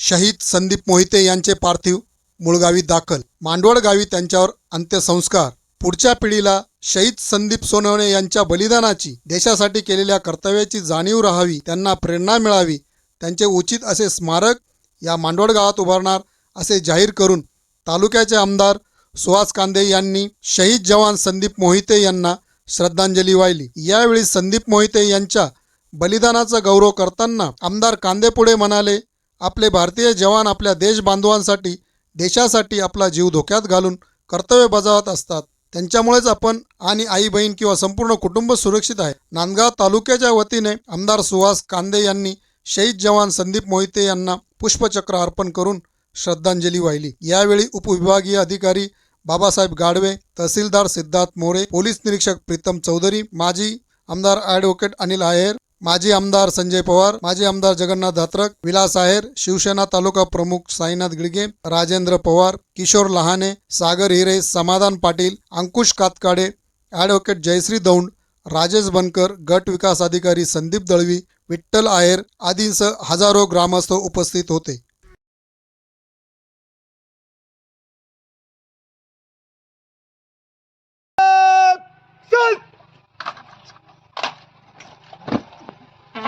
शहीद संदीप मोहिते यांचे पार्थिव मुळगावी दाखल. मांडवड गावी त्यांच्यावर अंत्यसंस्कार. पुढच्या पिढीला शहीद संदीप सोनवणे यांच्या बलिदानाची देशासाठी केलेल्या कर्तव्याची जाणीव राहावी त्यांना प्रेरणा मिळावी त्यांचे उचित असे स्मारक या मांडवड गावात उभारणार असे जाहीर करून तालुक्याचे आमदार सुहास कांदे यांनी शहीद जवान संदीप मोहिते यांना श्रद्धांजली वाहिली. यावेळी संदीप मोहिते यांच्या बलिदानाचा गौरव करताना आमदार कांदे पुढे म्हणाले आपले भारतीय जवान आपल्या देशबांधवांसाठी देशासाठी आपला जीव धोक्यात घालून कर्तव्य बजावत असतात. त्यांच्यामुळेच आपण आणि आई बहीण किंवा संपूर्ण कुटुंब सुरक्षित आहे. नांदगाव तालुक्याच्या वतीने आमदार सुहास कांदे यांनी शहीद जवान संदीप मोहिते यांना पुष्पचक्र अर्पण करून श्रद्धांजली वाहिली. यावेळी उपविभागीय अधिकारी बाबासाहेब गाडवे तहसीलदार सिद्धार्थ मोरे पोलीस निरीक्षक प्रीतम चौधरी माजी आमदार ॲडव्होकेट अनिल आहेर माजी आमदार संजय पवार माजी आमदार जगन्नाथ धात्रक विलास आहेर शिवसेना तालुका प्रमुख साईनाथ गिडगे राजेंद्र पवार किशोर लहाने सागर हिरे समाधान पाटील अंकुश कातकाडे ॲडव्होकेट जयश्री दौंड राजेश बनकर गट विकास अधिकारी संदीप दळवी विठ्ठल आहेर आदींसह हजारो ग्रामस्थ उपस्थित होते.